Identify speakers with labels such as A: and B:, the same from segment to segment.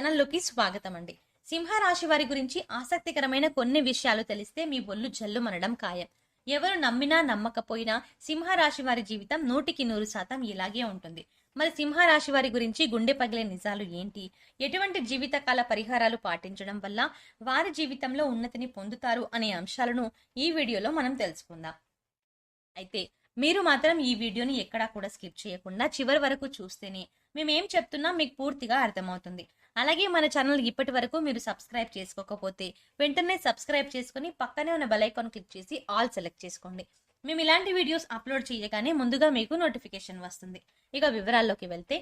A: ఛానల్లోకి స్వాగతం అండి సింహరాశి వారి గురించి ఆసక్తికరమైన కొన్ని విషయాలు తెలిస్తే మీ ఒళ్ళు జల్లుమనడం ఖాయం. ఎవరు నమ్మినా నమ్మకపోయినా సింహరాశి వారి జీవితం నూటికి నూరు శాతం ఇలాగే ఉంటుంది. మరి సింహరాశి వారి గురించి గుండె పగిలే నిజాలు ఏంటి? ఎటువంటి జీవితకాల పరిహారాలు పాటించడం వల్ల వారి జీవితంలో ఉన్నతిని పొందుతారు అనే అంశాలను ఈ వీడియోలో మనం తెలుసుకుందాం. అయితే మీరు మాత్రం ఈ వీడియోని ఎక్కడా కూడా స్కిప్ చేయకుండా చివరి వరకు చూస్తేనే మేమేం చెప్తున్నా మీకు పూర్తిగా అర్థమవుతుంది. అలాగే మన ఛానల్ ఇప్పటి వరకు మీరు సబ్స్క్రైబ్ చేసుకోకపోతే వెంటనే సబ్స్క్రైబ్ చేసుకుని పక్కనే ఉన్న బెలైకాన్ క్లిక్ చేసి ఆల్ సెలెక్ట్ చేసుకోండి. మేము ఇలాంటి వీడియోస్ అప్లోడ్ చేయగానే ముందుగా మీకు నోటిఫికేషన్ వస్తుంది. ఇక వివరాల్లోకి వెళ్తే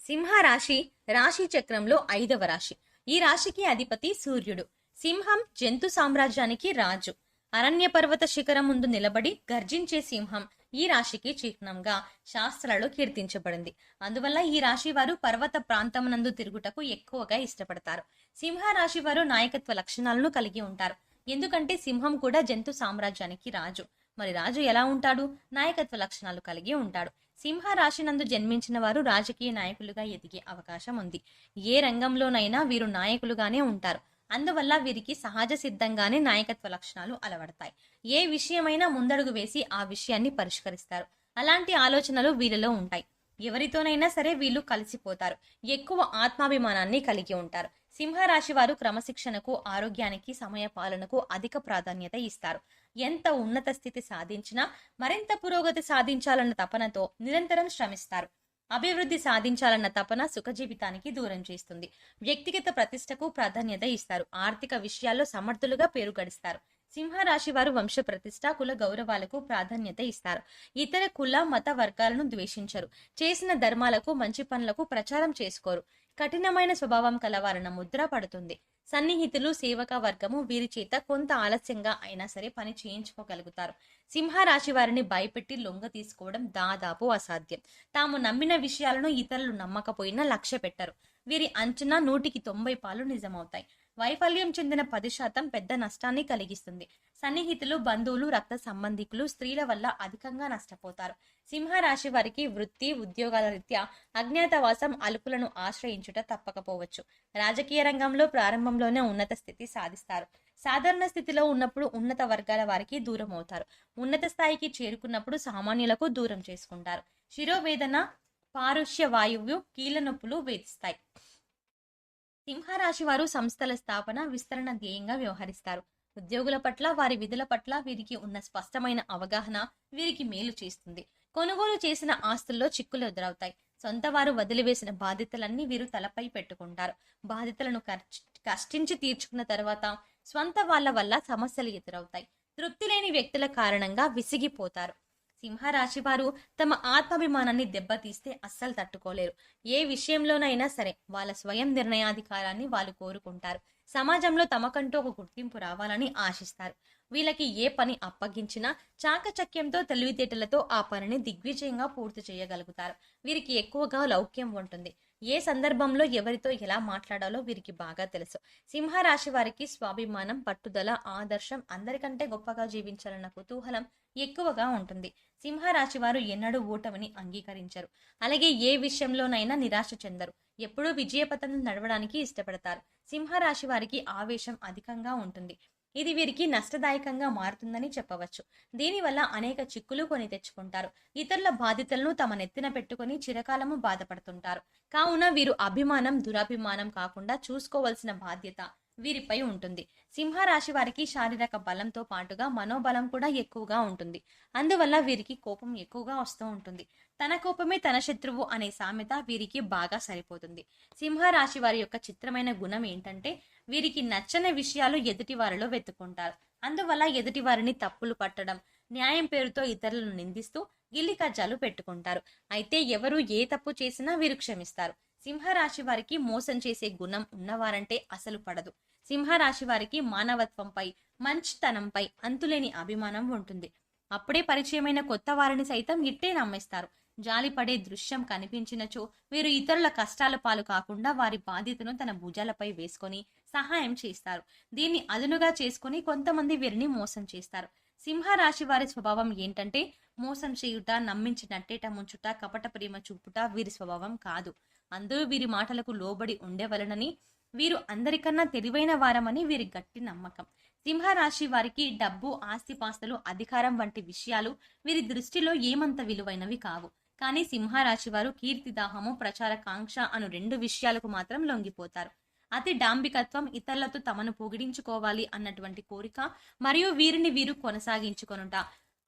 A: సింహ రాశి రాశి చక్రంలో ఐదవ రాశి. ఈ రాశికి అధిపతి సూర్యుడు. సింహం జంతు సామ్రాజ్యానికి రాజు. అరణ్య పర్వత శిఖరం ముందు నిలబడి గర్జించే సింహం ఈ రాశికి చిహ్నంగా శాస్త్రాలలో కీర్తించబడింది. అందువల్ల ఈ రాశి వారు పర్వత ప్రాంతమునందు తిరుగుటకు ఎక్కువగా ఇష్టపడతారు. సింహ రాశి వారు నాయకత్వ లక్షణాలను కలిగి ఉంటారు. ఎందుకంటే సింహం కూడా జంతు సామ్రాజ్యానికి రాజు. మరి రాజు ఎలా ఉంటాడు? నాయకత్వ లక్షణాలు కలిగి ఉంటాడు. సింహ రాశి నందు జన్మించిన వారు రాజకీయ నాయకులుగా ఎదిగే అవకాశం ఉంది. ఏ రంగంలోనైనా వీరు నాయకులుగానే ఉంటారు. అందువల్ల వీరికి సహజ సిద్ధంగానే నాయకత్వ లక్షణాలు అలవడతాయి. ఏ విషయమైనా ముందడుగు వేసి ఆ విషయాన్ని పరిష్కరిస్తారు. అలాంటి ఆలోచనలు వీరిలో ఉంటాయి. ఎవరితోనైనా సరే వీళ్ళు కలిసిపోతారు. ఎక్కువ ఆత్మాభిమానాన్ని కలిగి ఉంటారు. సింహరాశి వారు క్రమశిక్షణకు ఆరోగ్యానికి సమయ పాలనకు అధిక ప్రాధాన్యత ఇస్తారు. ఎంత ఉన్నత స్థితి సాధించినా మరింత పురోగతి సాధించాలన్న తపనతో నిరంతరం శ్రమిస్తారు. అభివృద్ధి సాధించాలన్న తపన సుఖజీవితానికి దూరం చేస్తుంది. వ్యక్తిగత ప్రతిష్టకు ప్రాధాన్యత ఇస్తారు. ఆర్థిక విషయాల్లో సమర్థులుగా పేరు గడిస్తారు. సింహరాశి వారు వంశ ప్రతిష్ట కుల గౌరవాలకు ప్రాధాన్యత ఇస్తారు. ఇతర కుల మత వర్గాలను ద్వేషించరు. చేసిన ధర్మాలకు మంచి పనులకు ప్రచారం చేసుకోరు. కఠినమైన స్వభావం కలవారన్న ముద్ర పడుతుంది. సన్నిహితులు సేవక వర్గము వీరి చేత కొంత ఆలస్యంగా అయినా సరే పని చేయించుకోగలుగుతారు. సింహరాశి వారిని భయపెట్టి లొంగ తీసుకోవడం దాదాపు అసాధ్యం. తాము నమ్మిన విషయాలను ఇతరులు నమ్మకపోయినా లక్ష్య పెట్టరు. వీరి అంచనా నూటికి తొంభై పాలు నిజమవుతాయి. వైఫల్యం చెందిన పది శాతం పెద్ద నష్టాన్ని కలిగిస్తుంది. సన్నిహితులు బంధువులు రక్త సంబంధికులు స్త్రీల వల్ల అధికంగా నష్టపోతారు. సింహరాశి వారికి వృత్తి ఉద్యోగాల రీత్యా అజ్ఞాతవాసం అలుపులను ఆశ్రయించుట తప్పకపోవచ్చు. రాజకీయ రంగంలో ప్రారంభంలోనే ఉన్నత స్థితి సాధిస్తారు. సాధారణ స్థితిలో ఉన్నప్పుడు ఉన్నత వర్గాల వారికి దూరం అవుతారు ఉన్నత స్థాయికి చేరుకున్నప్పుడు సామాన్యులకు దూరం చేసుకుంటారు. శిరోవేదన పారుష్య వాయువు కీళ్ళ నొప్పులు వేధిస్తాయి. సింహరాశి వారు సంస్థల స్థాపన విస్తరణ ధ్యేయంగా వ్యవహరిస్తారు. ఉద్యోగుల పట్ల వారి విధుల పట్ల వీరికి ఉన్న స్పష్టమైన అవగాహన వీరికి మేలు చేస్తుంది. కొనుగోలు చేసిన ఆస్తుల్లో చిక్కులు ఎదురవుతాయి. సొంత వారు వదిలివేసిన బాధ్యతలన్నీ వీరు తలపై పెట్టుకుంటారు. బాధ్యతలను కష్టించి తీర్చుకున్న తర్వాత స్వంత వాళ్ళ వల్ల సమస్యలు ఎదురవుతాయి. తృప్తి లేని వ్యక్తుల కారణంగా విసిగిపోతారు. సింహరాశి వారు తమ ఆత్మాభిమానాన్ని దెబ్బతీస్తే అస్సలు తట్టుకోలేరు. ఏ విషయంలోనైనా సరే వాళ్ళ స్వయం నిర్ణయాధికారాన్ని వాళ్ళు కోరుకుంటారు. సమాజంలో తమకంటూ ఒక గుర్తింపు రావాలని ఆశిస్తారు. వీళ్ళకి ఏ పని అప్పగించినా చాకచక్యంతో తెలివితేటలతో ఆ పనిని దిగ్విజయంగా పూర్తి చేయగలుగుతారు. వీరికి ఎక్కువగా లౌక్యం ఉంటుంది. ఏ సందర్భంలో ఎవరితో ఎలా మాట్లాడాలో వీరికి బాగా తెలుసు. సింహరాశి వారికి స్వాభిమానం పట్టుదల ఆదర్శం అందరికంటే గొప్పగా జీవించాలన్న కుతూహలం ఎక్కువగా ఉంటుంది. సింహరాశి వారు ఎన్నడూ ఓటమిని అంగీకరించరు. అలాగే ఏ విషయంలోనైనా నిరాశ చెందరు. ఎప్పుడూ విజయపథం నడవడానికి ఇష్టపడతారు. సింహరాశి వారికి ఆవేశం అధికంగా ఉంటుంది. ఇది వీరికి నష్టదాయకంగా మారుతుందని చెప్పవచ్చు. దీనివల్ల అనేక చిక్కులు కొని తెచ్చుకుంటారు. ఇతరుల బాధ్యతలను తమ నెత్తిన పెట్టుకుని చిరకాలము బాధపడుతుంటారు. కావున వీరు అభిమానం దురాభిమానం కాకుండా చూసుకోవలసిన బాధ్యత వీరిపై ఉంటుంది. సింహరాశి వారికి శారీరక బలంతో పాటుగా మనోబలం కూడా ఎక్కువగా ఉంటుంది. అందువల్ల వీరికి కోపం ఎక్కువగా వస్తూ ఉంటుంది. తన కోపమే తన శత్రువు అనే సామెత వీరికి బాగా సరిపోతుంది. సింహరాశి వారి యొక్క చిత్రమైన గుణం ఏంటంటే వీరికి నచ్చని విషయాలు ఎదుటి వారిలో వెతుకుంటారు అందువల్ల ఎదుటి వారిని తప్పులు పట్టడం న్యాయం పేరుతో ఇతరులను నిందిస్తూ గిల్లి కజ్జాలు పెట్టుకుంటారు. అయితే ఎవరు ఏ తప్పు చేసినా వీరు క్షమిస్తారు. సింహరాశి వారికి మోసం చేసే గుణం ఉన్నవారంటే అసలు పడదు. సింహరాశి వారికి మానవత్వంపై మంచితనంపై అంతులేని అభిమానం ఉంటుంది. అప్పుడే పరిచయమైన కొత్త వారిని సైతం ఇట్టే నమ్మేస్తారు. జాలిపడే దృశ్యం కనిపించినచో వీరు ఇతరుల కష్టాల పాలు కాకుండా వారి బాధ్యతను తన భుజాలపై వేసుకొని సహాయం చేస్తారు. దీన్ని అదునుగా చేసుకొని కొంతమంది వీరిని మోసం చేస్తారు. సింహరాశి వారి స్వభావం ఏంటంటే మోసం చేయుట నమ్మించి నట్టేట ముంచుట కపట ప్రేమ చూపుట వీరి స్వభావం కాదు. అందరూ వీరి మాటలకు లోబడి ఉండేవలనని వీరు అందరికన్నా తెలివైన వారమని వీరి గట్టి నమ్మకం. సింహరాశి వారికి డబ్బు ఆస్తిపాస్తులు అధికారం వంటి విషయాలు వీరి దృష్టిలో ఏమంత విలువైనవి కావు. కానీ సింహరాశి వారు కీర్తిదాహము ప్రచార కాంక్ష అను రెండు విషయాలకు మాత్రం లొంగిపోతారు. అతి డాంబికత్వం ఇతరులతో తమను పొగిడించుకోవాలి అన్నటువంటి కోరిక మరియు వీరిని వీరు కొనసాగించుకొనుట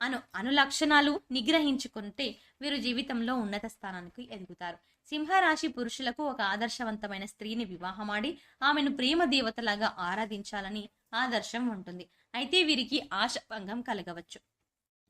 A: అను అనులక్షణాలు నిగ్రహించుకుంటే వీరు జీవితంలో ఉన్నత స్థానానికి ఎదుగుతారు. సింహరాశి పురుషులకు ఒక ఆదర్శవంతమైన స్త్రీని వివాహమాడి ఆమెను ప్రేమ దేవతలాగా ఆరాధించాలని ఆదర్శం ఉంటుంది. అయితే వీరికి ఆశభంగం కలగవచ్చు.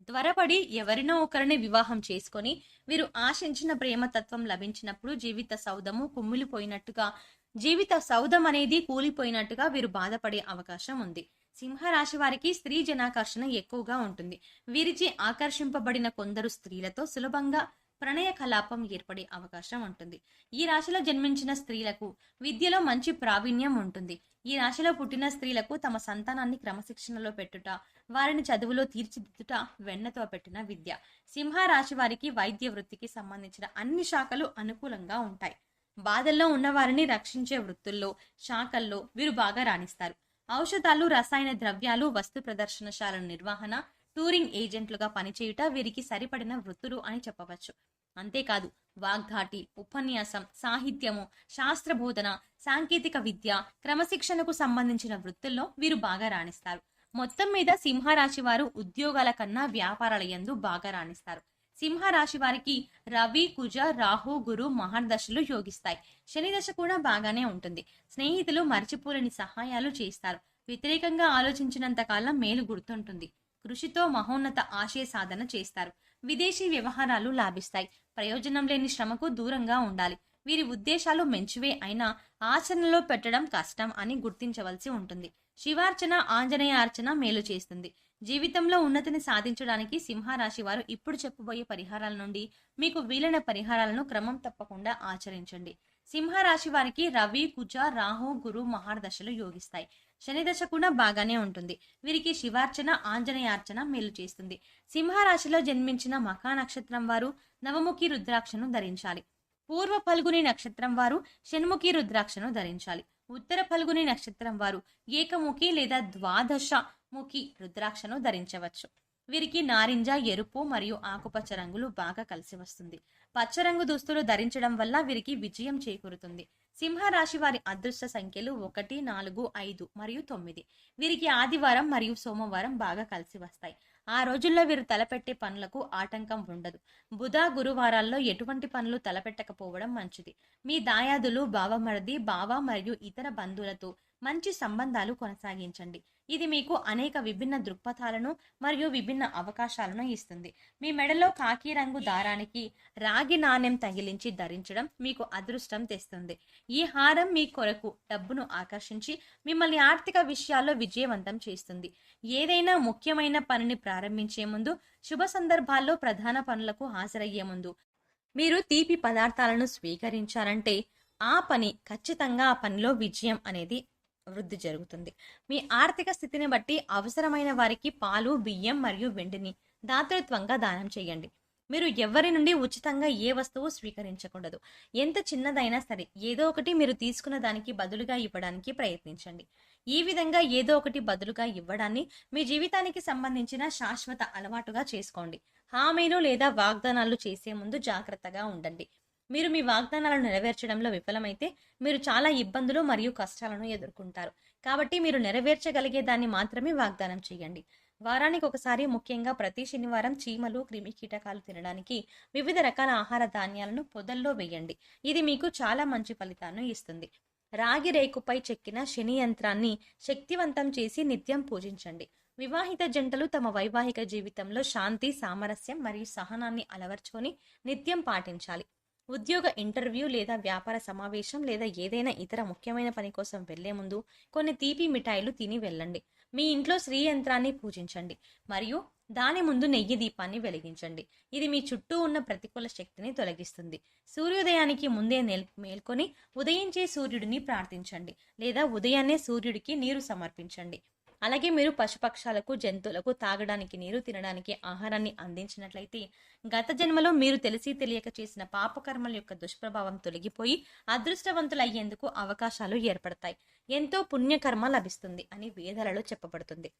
A: త్వరపడి ఎవరినో ఒకరిని వివాహం చేసుకొని వీరు ఆశించిన ప్రేమతత్వం లభించినప్పుడు జీవిత సౌధము కుమ్మిలిపోయినట్టుగా జీవిత సౌధం అనేది కూలిపోయినట్టుగా వీరు బాధపడే అవకాశం ఉంది. సింహరాశి వారికి స్త్రీ జనాకర్షణ ఎక్కువగా ఉంటుంది. వీరిచే ఆకర్షింపబడిన కొందరు స్త్రీలతో సులభంగా ప్రణయ కలాపం ఏర్పడే అవకాశం ఉంటుంది. ఈ రాశిలో జన్మించిన స్త్రీలకు విద్యలో మంచి ప్రావీణ్యం ఉంటుంది. ఈ రాశిలో పుట్టిన స్త్రీలకు తమ సంతానాన్ని క్రమశిక్షణలో పెట్టుట వారిని చదువులో తీర్చిదిద్దుట వెన్నతో పెట్టిన విద్య. సింహ రాశి వారికి వైద్య వృత్తికి సంబంధించిన అన్ని శాఖలు అనుకూలంగా ఉంటాయి. బాధల్లో ఉన్న వారిని రక్షించే వృత్తుల్లో శాఖల్లో వీరు బాగా రాణిస్తారు. ఔషధాలు రసాయన ద్రవ్యాలు వస్తు ప్రదర్శనశాల నిర్వహణ టూరింగ్ ఏజెంట్లుగా పనిచేయుట వీరికి సరిపడిన వృత్తులు అని చెప్పవచ్చు. అంతేకాదు వాగ్ధాటి ఉపన్యాసం సాహిత్యము శాస్త్ర బోధన సాంకేతిక విద్య క్రమశిక్షణకు సంబంధించిన వృత్తుల్లో వీరు బాగా రాణిస్తారు. మొత్తం మీద సింహరాశి వారు ఉద్యోగాల కన్నా వ్యాపారాల యందు బాగా రాణిస్తారు. సింహరాశి వారికి రవి కుజ రాహు గురు మహర్దశలు యోగిస్తాయి. శని దశ కూడా బాగానే ఉంటుంది. స్నేహితులు మర్చిపోలేని సహాయాలు చేస్తారు వ్యతిరేకంగా ఆలోచించినంత కాలం మేలు గుర్తుంటుంది. కృషితో మహోన్నత ఆశయ సాధన చేస్తారు. విదేశీ వ్యవహారాలు లాభిస్తాయి. ప్రయోజనం లేని శ్రమకు దూరంగా ఉండాలి. వీరి ఉద్దేశాలు మంచివే అయినా ఆచరణలో పెట్టడం కష్టం అని గుర్తించవలసి ఉంటుంది. శివార్చన ఆంజనేయ అర్చన మేలు చేస్తుంది. జీవితంలో ఉన్నతిని సాధించడానికి సింహరాశి వారు ఇప్పుడు చెప్పబోయే పరిహారాల నుండి మీకు వీలైన పరిహారాలను క్రమం తప్పకుండా ఆచరించండి. సింహరాశి వారికి రవి కుజ రాహు గురు మహార్దశలు యోగిస్తాయి. శనిదశ కూడా బాగానే ఉంటుంది. వీరికి శివార్చన ఆంజనేయార్చన మేలు చేస్తుంది. సింహరాశిలో జన్మించిన మఖా నక్షత్రం వారు నవముఖి రుద్రాక్షను ధరించాలి. పూర్వ ఫల్గుని నక్షత్రం వారు షణ్ముఖి రుద్రాక్షను ధరించాలి. ఉత్తర ఫల్గుని నక్షత్రం వారు ఏకముఖి లేదా ద్వాదశ ముఖి రుద్రాక్షను ధరించవచ్చు. వీరికి నారింజ ఎరుపు మరియు ఆకుపచ్చ రంగులు బాగా కలిసి వస్తుంది. పచ్చ రంగు దుస్తులు ధరించడం వల్ల వీరికి విజయం చేకూరుతుంది. సింహరాశి వారి అదృష్ట సంఖ్యలు ఒకటి నాలుగు ఐదు మరియు తొమ్మిది. వీరికి ఆదివారం మరియు సోమవారం బాగా కలిసి వస్తాయి. ఆ రోజుల్లో వీరు తలపెట్టే పనులకు ఆటంకం ఉండదు. బుధ గురువారాల్లో ఎటువంటి పనులు తలపెట్టకపోవడం మంచిది. మీ దాయాదులు బావమరది బావ మరియు ఇతర బంధువులతో మంచి సంబంధాలు కొనసాగించండి. ఇది మీకు అనేక విభిన్న దృక్పథాలను మరియు విభిన్న అవకాశాలను ఇస్తుంది. మీ మెడలో కాకి రంగు దారానికి రాగి నాణ్యం తగిలించి ధరించడం మీకు అదృష్టం తెస్తుంది. ఈ హారం మీ కొరకు డబ్బును ఆకర్షించి మిమ్మల్ని ఆర్థిక విషయాల్లో విజయవంతం చేస్తుంది. ఏదైనా ముఖ్యమైన పనిని ప్రారంభించే ముందు శుభ సందర్భాల్లో ప్రధాన పనులకు హాజరయ్యే ముందు మీరు తీపి పదార్థాలను స్వీకరించాలంటే ఆ పని ఖచ్చితంగా ఆ పనిలో విజయం అనేది వృద్ధి జరుగుతుంది. మీ ఆర్థిక స్థితిని బట్టి అవసరమైన వారికి పాలు బియ్యం మరియు వెండిని దాతృత్వంగా దానం చేయండి. మీరు ఎవరి నుండి ఉచితంగా ఏ వస్తువు స్వీకరించకూడదు. ఎంత చిన్నదైనా సరే ఏదో ఒకటి మీరు తీసుకున్న దానికి బదులుగా ఇవ్వడానికి ప్రయత్నించండి. ఈ విధంగా ఏదో ఒకటి బదులుగా ఇవ్వడాన్ని మీ జీవితానికి సంబంధించిన శాశ్వత అలవాటుగా చేసుకోండి. హామీలు లేదా వాగ్దానాలు చేసే ముందు జాగ్రత్తగా ఉండండి. మీరు మీ వాగ్దానాలను నెరవేర్చడంలో విఫలమైతే మీరు చాలా ఇబ్బందులు మరియు కష్టాలను ఎదుర్కొంటారు. కాబట్టి మీరు నెరవేర్చగలిగే దాన్ని మాత్రమే వాగ్దానం చేయండి. వారానికి ఒకసారి ముఖ్యంగా ప్రతి శనివారం చీమలు క్రిమి కీటకాలు తినడానికి వివిధ రకాల ఆహార ధాన్యాలను పొదల్లో వేయండి. ఇది మీకు చాలా మంచి ఫలితాన్ని ఇస్తుంది. రాగి రేకుపై చెక్కిన శని యంత్రాన్ని శక్తివంతం చేసి నిత్యం పూజించండి. వివాహిత జంటలు తమ వైవాహిక జీవితంలో శాంతి సామరస్యం మరియు సహనాన్ని అలవర్చుకొని నిత్యం పాటించాలి. ఉద్యోగ ఇంటర్వ్యూ లేదా వ్యాపార సమావేశం లేదా ఏదైనా ఇతర ముఖ్యమైన పని కోసం వెళ్ళే ముందు కొన్ని తీపి మిఠాయిలు తిని వెళ్ళండి. మీ ఇంట్లో శ్రీ యంత్రాన్ని పూజించండి మరియు దాని ముందు నెయ్యి దీపాన్ని వెలిగించండి. ఇది మీ చుట్టూ ఉన్న ప్రతికూల శక్తిని తొలగిస్తుంది. సూర్యోదయానికి ముందే నెల్ మేల్కొని ఉదయించే సూర్యుడిని ప్రార్థించండి లేదా ఉదయాన్నే సూర్యుడికి నీరు సమర్పించండి. అలాగే మీరు పశుపక్షాలకు జంతువులకు తాగడానికి నీరు తినడానికి ఆహారాన్ని అందించినట్లయితే గత జన్మలో మీరు తెలిసి తెలియక చేసిన పాపకర్మల యొక్క దుష్ప్రభావం తొలగిపోయి అదృష్టవంతులు అయ్యేందుకు అవకాశాలు ఏర్పడతాయి. ఎంతో పుణ్యకర్మ లభిస్తుంది అని వేదాలలో చెప్పబడుతుంది.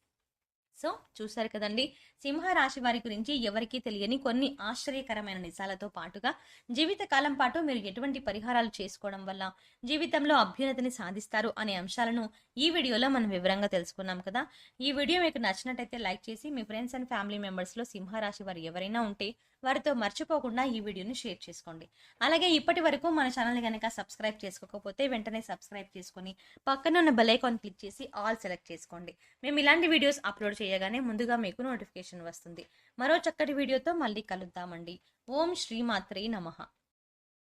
A: సో చూశారు కదండి. సింహరాశి వారి గురించి ఎవరికీ తెలియని కొన్ని ఆశ్చర్యకరమైన నిజాలతో పాటుగా జీవితకాలం పాటు మీరు ఎటువంటి పరిహారాలు చేసుకోవడం వల్ల జీవితంలో అభ్యున్నతిని సాధిస్తారు అనే అంశాలను ఈ వీడియోలో మనం వివరంగా తెలుసుకున్నాం కదా. ఈ వీడియో మీకు నచ్చినట్టయితే లైక్ చేసి మీ ఫ్రెండ్స్ అండ్ ఫ్యామిలీ మెంబర్స్లో సింహరాశి వారు ఎవరైనా ఉంటే వారితో మర్చిపోకుండా ఈ వీడియోని షేర్ చేసుకోండి. అలాగే ఇప్పటి వరకు మన ఛానల్ని కనుక సబ్స్క్రైబ్ చేసుకోకపోతే వెంటనే సబ్స్క్రైబ్ చేసుకొని పక్కన ఉన్న బెల్ ఐకాన్ క్లిక్ చేసి ఆల్ సెలెక్ట్ చేసుకోండి. మేము ఇలాంటి వీడియోస్ అప్లోడ్ చేయగానే ముందుగా మీకు నోటిఫికేషన్ వస్తుంది. మరో చక్కటి వీడియోతో మళ్ళీ కలుద్దామండి. ఓం శ్రీమాత్రే నమః.